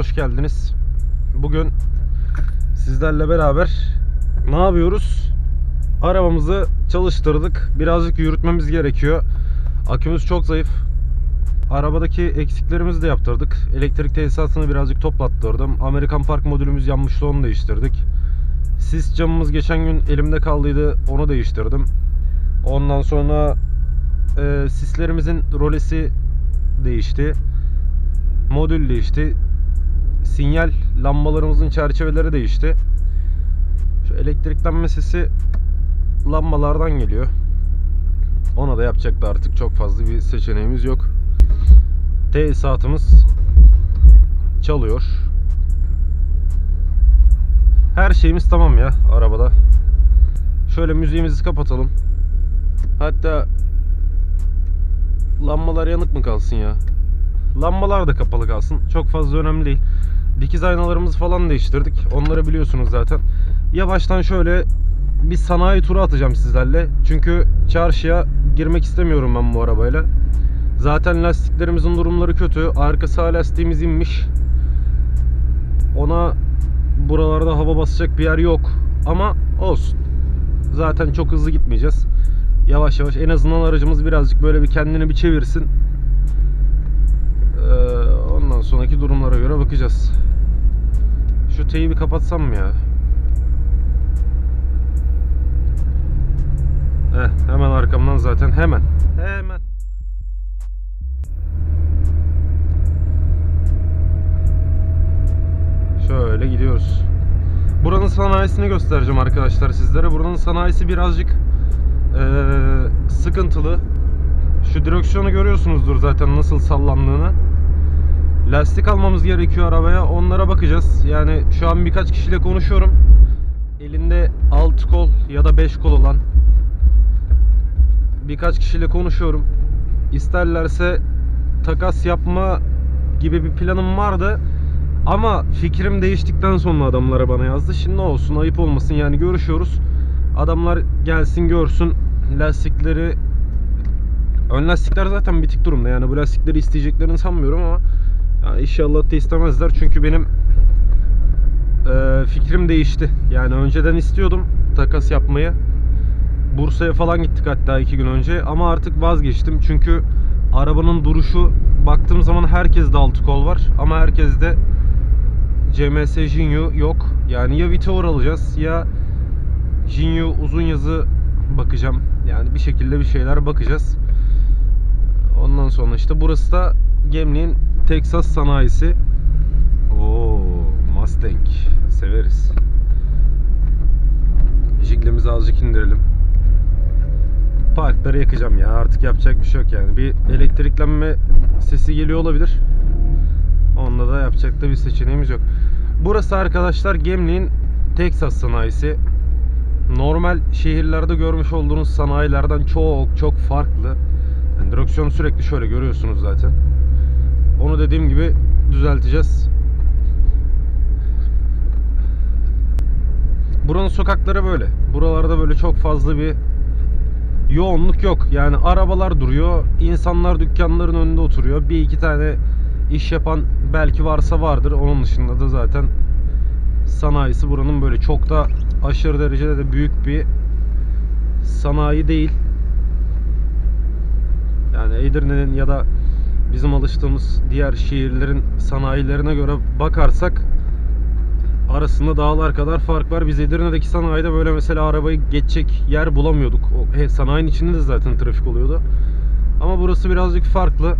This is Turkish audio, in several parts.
hoş geldiniz. Bugün sizlerle beraber ne yapıyoruz? Arabamızı çalıştırdık. Birazcık yürütmemiz gerekiyor. Akümüz çok zayıf. Arabadaki eksiklerimizi de yaptırdık. Elektrik tesisatını birazcık toplattırdım. Amerikan Park modülümüz yanmıştı onu değiştirdik. Sis camımız geçen gün elimde kaldıydı. Onu değiştirdim. Ondan sonra e, sislerimizin rolesi değişti. Modül değişti. Sinyal lambalarımızın çerçeveleri değişti. Şu elektriklenme sesi lambalardan geliyor. Ona da yapacak da artık çok fazla bir seçeneğimiz yok. Tesisatımız çalıyor. Her şeyimiz tamam ya arabada. Şöyle müziğimizi kapatalım. Hatta lambalar yanık mı kalsın ya? Lambalar da kapalı kalsın. Çok fazla önemli değil. Dikiz aynalarımızı falan değiştirdik. Onları biliyorsunuz zaten. Yavaştan şöyle bir sanayi turu atacağım sizlerle. Çünkü çarşıya girmek istemiyorum ben bu arabayla. Zaten lastiklerimizin durumları kötü. Arka sağ lastiğimiz inmiş. Ona buralarda hava basacak bir yer yok. Ama olsun. Zaten çok hızlı gitmeyeceğiz. Yavaş yavaş en azından aracımız birazcık böyle bir kendini bir çevirsin. Ee, ondan sonraki durumlara göre bakacağız. Şu teyi bir kapatsam mı ya? Heh, hemen arkamdan zaten hemen. Hemen. Şöyle gidiyoruz. Buranın sanayisini göstereceğim arkadaşlar sizlere. Buranın sanayisi birazcık eee, sıkıntılı. Şu direksiyonu görüyorsunuzdur zaten nasıl sallandığını. Lastik almamız gerekiyor arabaya. Onlara bakacağız. Yani şu an birkaç kişiyle konuşuyorum. Elinde 6 kol ya da 5 kol olan birkaç kişiyle konuşuyorum. İsterlerse takas yapma gibi bir planım vardı. Ama fikrim değiştikten sonra adamlara bana yazdı. Şimdi ne olsun ayıp olmasın yani görüşüyoruz. Adamlar gelsin görsün lastikleri Ön lastikler zaten bitik durumda yani bu lastikleri isteyeceklerini sanmıyorum ama yani inşallah da istemezler çünkü benim e, fikrim değişti. Yani önceden istiyordum takas yapmayı. Bursa'ya falan gittik hatta iki gün önce ama artık vazgeçtim çünkü arabanın duruşu baktığım zaman herkeste altı kol var ama herkeste CMS Jinyu yok. Yani ya Viteor alacağız ya Jinyu uzun yazı bakacağım. Yani bir şekilde bir şeyler bakacağız. Ondan sonra işte burası da Gemli'nin Texas sanayisi. Oo, Mustang. Severiz. Jiglemizi azıcık indirelim. Parkları yakacağım ya. Artık yapacak bir şey yok yani. Bir elektriklenme sesi geliyor olabilir. Onda da yapacak da bir seçeneğimiz yok. Burası arkadaşlar Gemli'nin Texas sanayisi. Normal şehirlerde görmüş olduğunuz sanayilerden çok çok farklı. Yani direksiyonu sürekli şöyle görüyorsunuz zaten. Onu dediğim gibi düzelteceğiz. Buranın sokakları böyle. Buralarda böyle çok fazla bir yoğunluk yok. Yani arabalar duruyor, insanlar dükkanların önünde oturuyor. Bir iki tane iş yapan belki varsa vardır. Onun dışında da zaten sanayisi buranın böyle çok da aşırı derecede de büyük bir sanayi değil. Yani Edirne'nin ya da bizim alıştığımız diğer şehirlerin sanayilerine göre bakarsak arasında dağlar kadar fark var. Biz Edirne'deki sanayide böyle mesela arabayı geçecek yer bulamıyorduk. O he, sanayinin içinde de zaten trafik oluyordu. Ama burası birazcık farklı.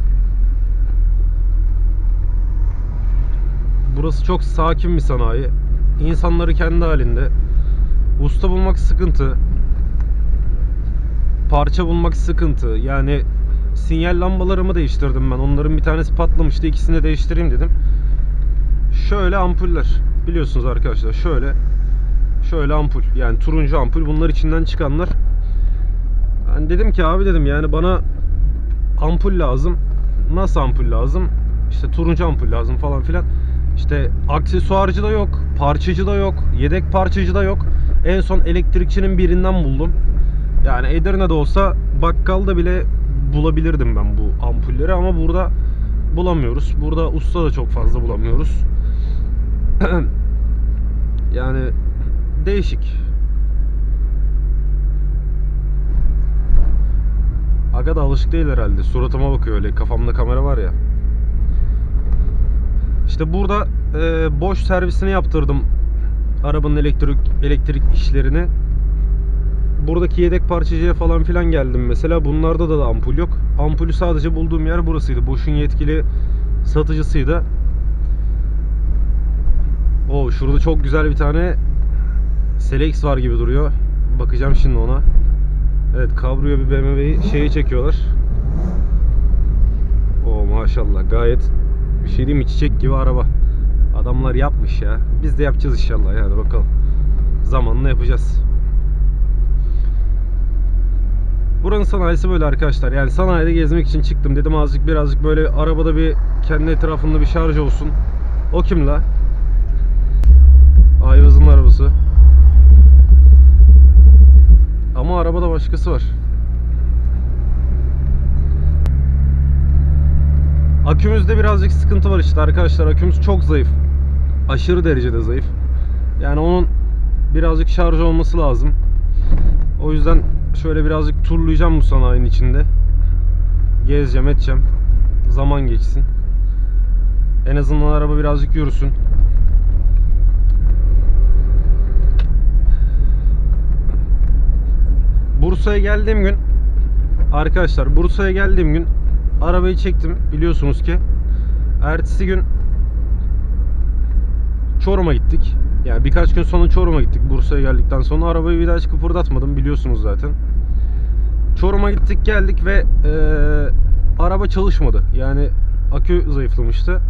Burası çok sakin bir sanayi. İnsanları kendi halinde. Usta bulmak sıkıntı. Parça bulmak sıkıntı. Yani sinyal lambalarımı değiştirdim ben. Onların bir tanesi patlamıştı. İkisini de değiştireyim dedim. Şöyle ampuller. Biliyorsunuz arkadaşlar şöyle şöyle ampul. Yani turuncu ampul. Bunlar içinden çıkanlar. Ben dedim ki abi dedim yani bana ampul lazım. Nasıl ampul lazım? İşte turuncu ampul lazım falan filan. İşte aksesuarcı da yok, parçacı da yok, yedek parçacı da yok. En son elektrikçinin birinden buldum. Yani Edirne'de olsa bakkalda bile bulabilirdim ben bu ampulleri ama burada bulamıyoruz. Burada usta da çok fazla bulamıyoruz. yani değişik. Aga da alışık değil herhalde. Suratıma bakıyor öyle. Kafamda kamera var ya. İşte burada e, boş servisini yaptırdım. Arabanın elektrik elektrik işlerini. Buradaki yedek parçacıya falan filan geldim mesela. Bunlarda da, da ampul yok. Ampulü sadece bulduğum yer burasıydı. Boş'un yetkili satıcısıydı. O şurada çok güzel bir tane Selex var gibi duruyor. Bakacağım şimdi ona. Evet kabrio bir BMW'yi şeyi çekiyorlar. O maşallah gayet bir şey diyeyim mi çiçek gibi araba. Adamlar yapmış ya. Biz de yapacağız inşallah yani bakalım. Zamanla yapacağız. Buranın sanayisi böyle arkadaşlar. Yani sanayide gezmek için çıktım. Dedim azıcık birazcık böyle arabada bir kendi etrafında bir şarj olsun. O kim la? Ayvaz'ın arabası. Ama arabada başkası var. Akümüzde birazcık sıkıntı var işte arkadaşlar. Akümüz çok zayıf. Aşırı derecede zayıf. Yani onun birazcık şarj olması lazım. O yüzden şöyle birazcık turlayacağım bu sanayinin içinde. Gezeceğim, edeceğim. Zaman geçsin. En azından araba birazcık yürüsün. Bursa'ya geldiğim gün arkadaşlar Bursa'ya geldiğim gün arabayı çektim biliyorsunuz ki. Ertesi gün Çorum'a gittik. Yani birkaç gün sonra Çorum'a gittik Bursa'ya geldikten sonra. Arabayı bir daha hiç kıpırdatmadım biliyorsunuz zaten. Çorum'a gittik geldik ve e, araba çalışmadı. Yani akü zayıflamıştı.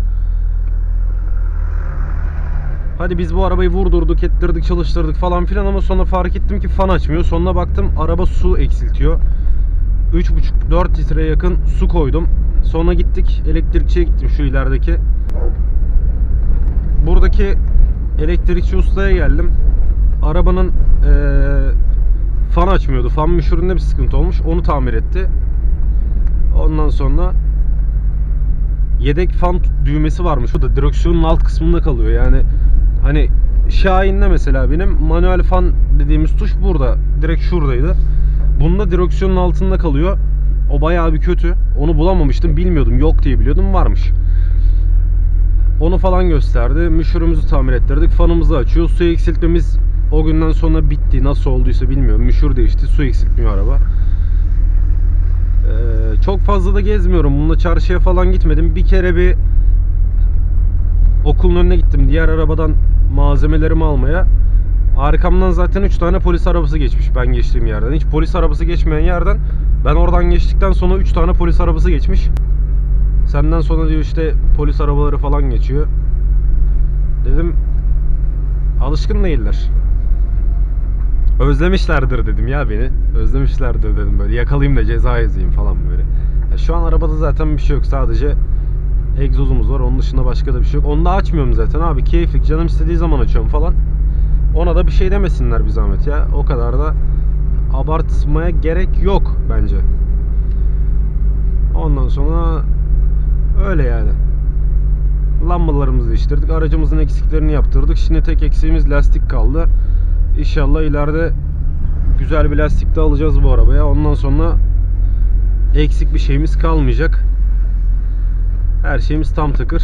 Hadi biz bu arabayı vurdurduk, ettirdik, çalıştırdık falan filan ama sonra fark ettim ki fan açmıyor. Sonra baktım araba su eksiltiyor. 3,5-4 litreye yakın su koydum. Sonra gittik elektrikçiye gittim şu ilerideki. Buradaki elektrikçi ustaya geldim. Arabanın eee fan açmıyordu. Fan müşüründe bir sıkıntı olmuş. Onu tamir etti. Ondan sonra yedek fan düğmesi varmış. O da direksiyonun alt kısmında kalıyor. Yani hani Şahin'de mesela benim manuel fan dediğimiz tuş burada. Direkt şuradaydı. Bunda direksiyonun altında kalıyor. O bayağı bir kötü. Onu bulamamıştım. Bilmiyordum. Yok diye biliyordum. Varmış. Onu falan gösterdi. Müşürümüzü tamir ettirdik. Fanımızı açıyor. Su eksiltmemiz o günden sonra bitti. Nasıl olduysa bilmiyorum. Müşür değişti. Su eksiltmiyor araba. Ee, çok fazla da gezmiyorum. Bununla çarşıya falan gitmedim. Bir kere bir okulun önüne gittim. Diğer arabadan malzemelerimi almaya. Arkamdan zaten 3 tane polis arabası geçmiş ben geçtiğim yerden. Hiç polis arabası geçmeyen yerden ben oradan geçtikten sonra 3 tane polis arabası geçmiş. Senden sonra diyor işte polis arabaları falan geçiyor. Dedim alışkın değiller. Özlemişlerdir dedim ya beni. Özlemişlerdir dedim böyle yakalayayım da ceza yazayım falan böyle. Ya şu an arabada zaten bir şey yok sadece egzozumuz var. Onun dışında başka da bir şey yok. Onu da açmıyorum zaten abi. Keyiflik canım istediği zaman açıyorum falan. Ona da bir şey demesinler bir zahmet ya. O kadar da abartmaya gerek yok bence. Ondan sonra öyle yani. Lambalarımızı değiştirdik. Aracımızın eksiklerini yaptırdık. Şimdi tek eksiğimiz lastik kaldı. İnşallah ileride güzel bir lastik de alacağız bu arabaya. Ondan sonra eksik bir şeyimiz kalmayacak. Her şeyimiz tam tıkır.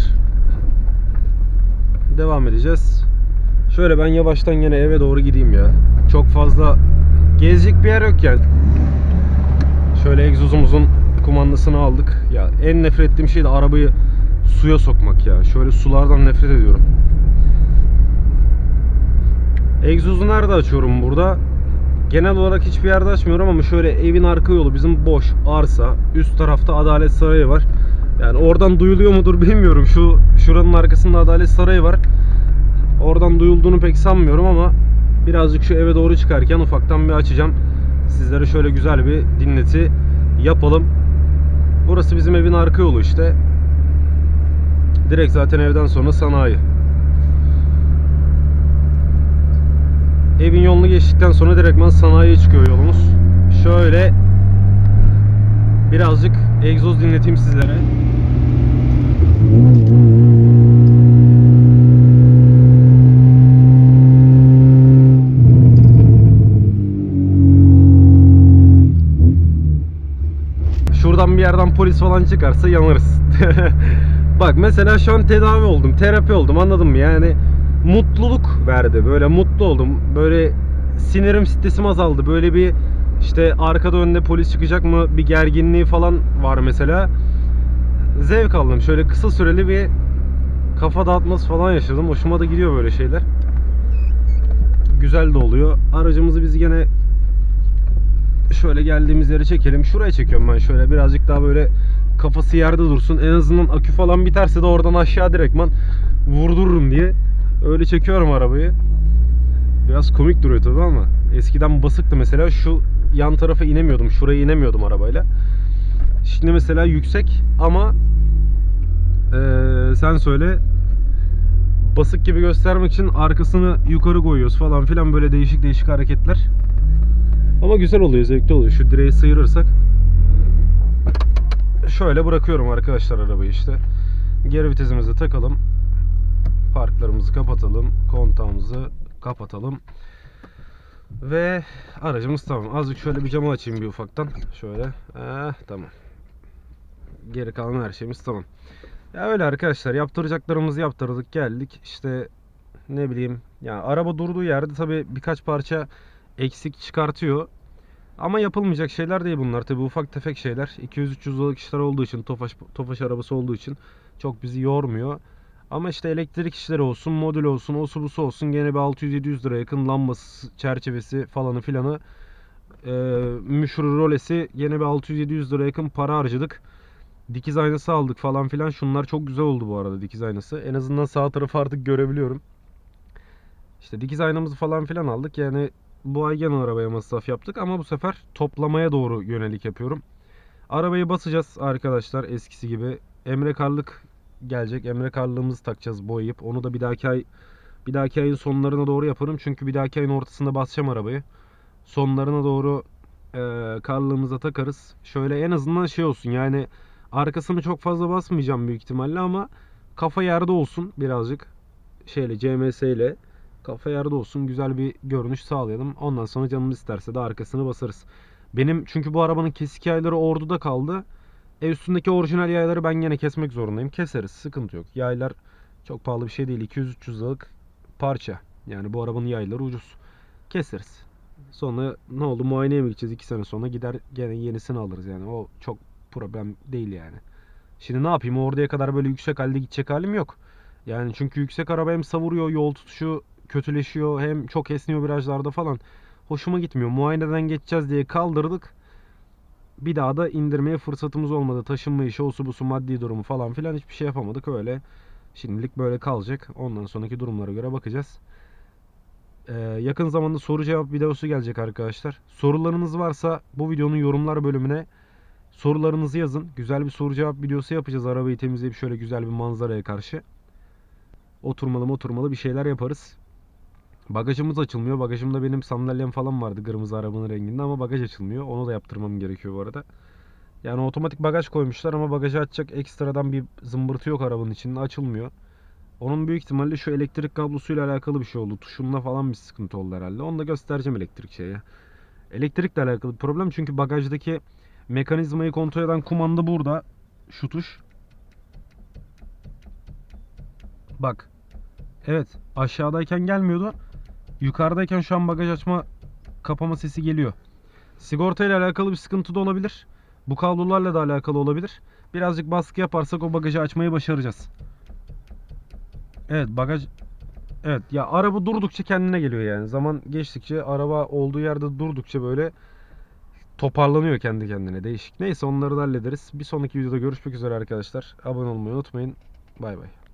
Devam edeceğiz. Şöyle ben yavaştan gene eve doğru gideyim ya. Çok fazla gezecek bir yer yok yani. Şöyle egzozumuzun kumandasını aldık. Ya en nefret ettiğim şey de arabayı suya sokmak ya. Şöyle sulardan nefret ediyorum. Egzozu nerede açıyorum burada? Genel olarak hiçbir yerde açmıyorum ama şöyle evin arka yolu bizim boş arsa. Üst tarafta Adalet Sarayı var. Yani oradan duyuluyor mudur bilmiyorum. Şu şuranın arkasında Adalet Sarayı var. Oradan duyulduğunu pek sanmıyorum ama birazcık şu eve doğru çıkarken ufaktan bir açacağım. Sizlere şöyle güzel bir dinleti yapalım. Burası bizim evin arka yolu işte. Direkt zaten evden sonra sanayi. Evin yolunu geçtikten sonra direktman sanayiye çıkıyor yolumuz. Şöyle birazcık egzoz dinleteyim sizlere. Polis falan çıkarsa yanarız. Bak mesela şu an tedavi oldum, terapi oldum anladın mı? Yani mutluluk verdi. Böyle mutlu oldum. Böyle sinirim, stresim azaldı. Böyle bir işte arkada önde polis çıkacak mı bir gerginliği falan var mesela. Zevk aldım. Şöyle kısa süreli bir kafa dağıtması falan yaşadım. Hoşuma da gidiyor böyle şeyler. Güzel de oluyor. Aracımızı biz gene şöyle geldiğimiz yere çekelim. Şuraya çekiyorum ben şöyle birazcık daha böyle kafası yerde dursun. En azından akü falan biterse de oradan aşağı direktman vurdururum diye. Öyle çekiyorum arabayı. Biraz komik duruyor tabii ama eskiden basıktı mesela şu yan tarafa inemiyordum. Şuraya inemiyordum arabayla. Şimdi mesela yüksek ama eee, sen söyle basık gibi göstermek için arkasını yukarı koyuyoruz falan filan böyle değişik değişik hareketler. Ama güzel oluyor, zevkli oluyor. Şu direği sıyırırsak şöyle bırakıyorum arkadaşlar arabayı işte. Geri vitesimizi takalım. Parklarımızı kapatalım. Kontağımızı kapatalım. Ve aracımız tamam. Azıcık şöyle bir camı açayım bir ufaktan. Şöyle. Eh, tamam. Geri kalan her şeyimiz tamam. Ya öyle arkadaşlar yaptıracaklarımızı yaptırdık geldik. İşte ne bileyim yani araba durduğu yerde tabi birkaç parça eksik çıkartıyor. Ama yapılmayacak şeyler değil bunlar. Tabi ufak tefek şeyler. 200-300 liralık işler olduğu için, Tofaş, Tofaş arabası olduğu için çok bizi yormuyor. Ama işte elektrik işleri olsun, modül olsun, osu busu olsun gene bir 600-700 lira yakın lambası, çerçevesi falanı filanı e, müşürü rolesi gene bir 600-700 lira yakın para harcadık. Dikiz aynası aldık falan filan. Şunlar çok güzel oldu bu arada dikiz aynası. En azından sağ tarafı artık görebiliyorum. İşte dikiz aynamızı falan filan aldık. Yani bu ay gene arabaya masraf yaptık ama bu sefer toplamaya doğru yönelik yapıyorum. Arabayı basacağız arkadaşlar eskisi gibi. Emre Karlık gelecek. Emre Karlığımızı takacağız boyayıp. Onu da bir dahaki ay bir dahaki ayın sonlarına doğru yaparım. Çünkü bir dahaki ayın ortasında basacağım arabayı. Sonlarına doğru e, karlığımıza takarız. Şöyle en azından şey olsun yani arkasını çok fazla basmayacağım büyük ihtimalle ama kafa yerde olsun birazcık şeyle CMS ile kafa yerde olsun güzel bir görünüş sağlayalım. Ondan sonra canımız isterse de arkasını basarız. Benim çünkü bu arabanın kesik yayları orduda kaldı. E üstündeki orijinal yayları ben gene kesmek zorundayım. Keseriz. Sıkıntı yok. Yaylar çok pahalı bir şey değil. 200-300 liralık parça. Yani bu arabanın yayları ucuz. Keseriz. Sonra ne oldu? Muayeneye mi gideceğiz? 2 sene sonra gider gene yenisini alırız yani. O çok problem değil yani. Şimdi ne yapayım? Orduya kadar böyle yüksek halde gidecek halim yok. Yani çünkü yüksek araba hem savuruyor, yol tutuşu kötüleşiyor, hem çok esniyor virajlarda falan. Hoşuma gitmiyor. Muayeneden geçeceğiz diye kaldırdık. Bir daha da indirmeye fırsatımız olmadı. Taşınma işi, osu busu, maddi durumu falan filan hiçbir şey yapamadık öyle. Şimdilik böyle kalacak. Ondan sonraki durumlara göre bakacağız. Ee, yakın zamanda soru cevap videosu gelecek arkadaşlar. Sorularınız varsa bu videonun yorumlar bölümüne sorularınızı yazın. Güzel bir soru cevap videosu yapacağız. Arabayı temizleyip şöyle güzel bir manzaraya karşı. Oturmalı oturmalı bir şeyler yaparız. Bagajımız açılmıyor. Bagajımda benim sandalyem falan vardı kırmızı arabanın renginde ama bagaj açılmıyor. Onu da yaptırmam gerekiyor bu arada. Yani otomatik bagaj koymuşlar ama bagajı açacak ekstradan bir zımbırtı yok arabanın içinde açılmıyor. Onun büyük ihtimalle şu elektrik kablosuyla alakalı bir şey oldu. Tuşunla falan bir sıkıntı oldu herhalde. Onu da göstereceğim elektrik şeye. Elektrikle alakalı bir problem çünkü bagajdaki mekanizmayı kontrol eden kumanda burada. Şu tuş. Bak. Evet. Aşağıdayken gelmiyordu. Yukarıdayken şu an bagaj açma kapama sesi geliyor. Sigorta ile alakalı bir sıkıntı da olabilir. Bu kablolarla da alakalı olabilir. Birazcık baskı yaparsak o bagajı açmayı başaracağız. Evet bagaj Evet ya araba durdukça kendine geliyor yani. Zaman geçtikçe araba olduğu yerde durdukça böyle toparlanıyor kendi kendine. Değişik. Neyse onları da hallederiz. Bir sonraki videoda görüşmek üzere arkadaşlar. Abone olmayı unutmayın. Bay bay.